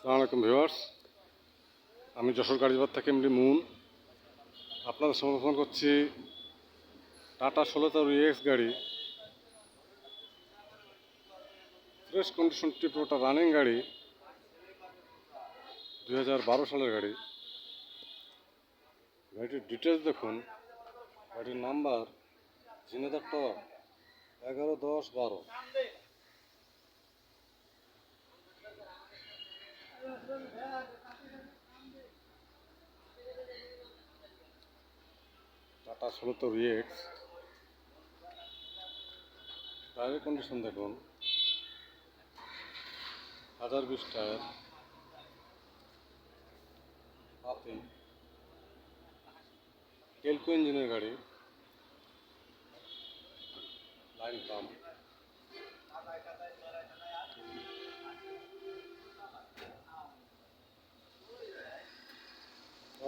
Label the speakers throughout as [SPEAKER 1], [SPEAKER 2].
[SPEAKER 1] সালাম আলাইকুম ভিউয়ার্স। আমি যশোর গাড়িবাদ থেকে এমডি মুন। আপনাদের সমর্থন করছি টাটা ষোলো তার এক্স গাড়ি। ফ্রেশ কন্ডিশন টিপোটা রানিং গাড়ি, দুই হাজার বারো সালের গাড়ি। গাড়িটির ডিটেলস দেখুন। গাড়ির নাম্বার জিনেদার টপ এগারো দশ বারো। টাটা ষোলো তো রিয়েক্স টায়ারের কন্ডিশন দেখুন। হাজার বিশ টায়ার। হাতি টেলকো ইঞ্জিনের গাড়ি। Line pump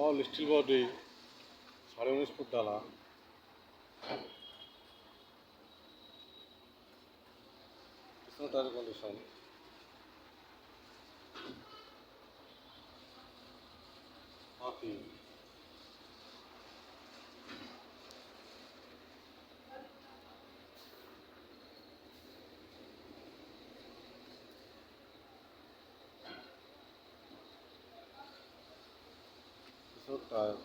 [SPEAKER 1] all steel body সাড়ে উনিশ ফুট ডালা টায়ার কন্ডিশন হাতি পিছনে টায়ার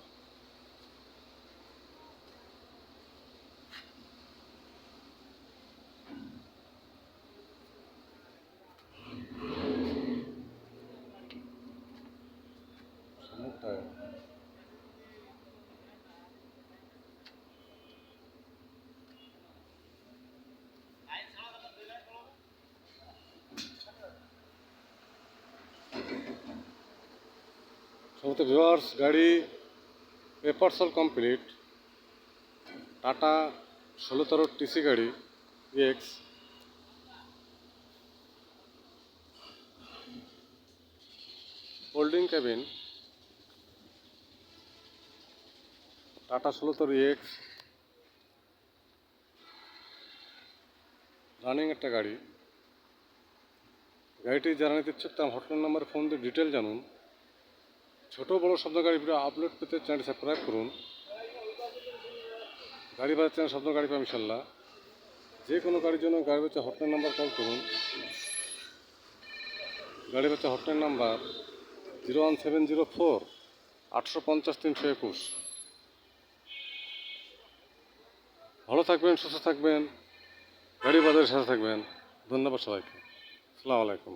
[SPEAKER 1] সমস্ত ভিউয়ার্স গাড়ি পেপারস অল কমপ্লিট টাটা ষোলো তেরো টিসি গাড়ি এক্স হোল্ডিং ক্যাবিন টাটা ষোলো এক্স রানিং একটা গাড়ি। গাড়িটি যারা নিতে ইচ্ছুক তার হটলাইন নাম্বারে ফোন দিয়ে ডিটেল জানুন। ছোট বড় শব্দ গাড়ি ভিডিও আপলোড পেতে চ্যানেলটি সাবস্ক্রাইব করুন। গাড়ি বাজার চ্যানেল শব্দ গাড়ি পাবেন ইনশাল্লাহ। যে কোনো গাড়ির জন্য গাড়ি বাচ্চা হটলাইন নাম্বার কল করুন। গাড়ি বাচ্চা hotline number zero one seven zero four আটশো পঞ্চাশ তিনশো একুশ ভালো থাকবেন, সুস্থ থাকবেন। গাড়ি বাজারের সাথে থাকবেন। ধন্যবাদ সবাইকে। আসসালামু আলাইকুম।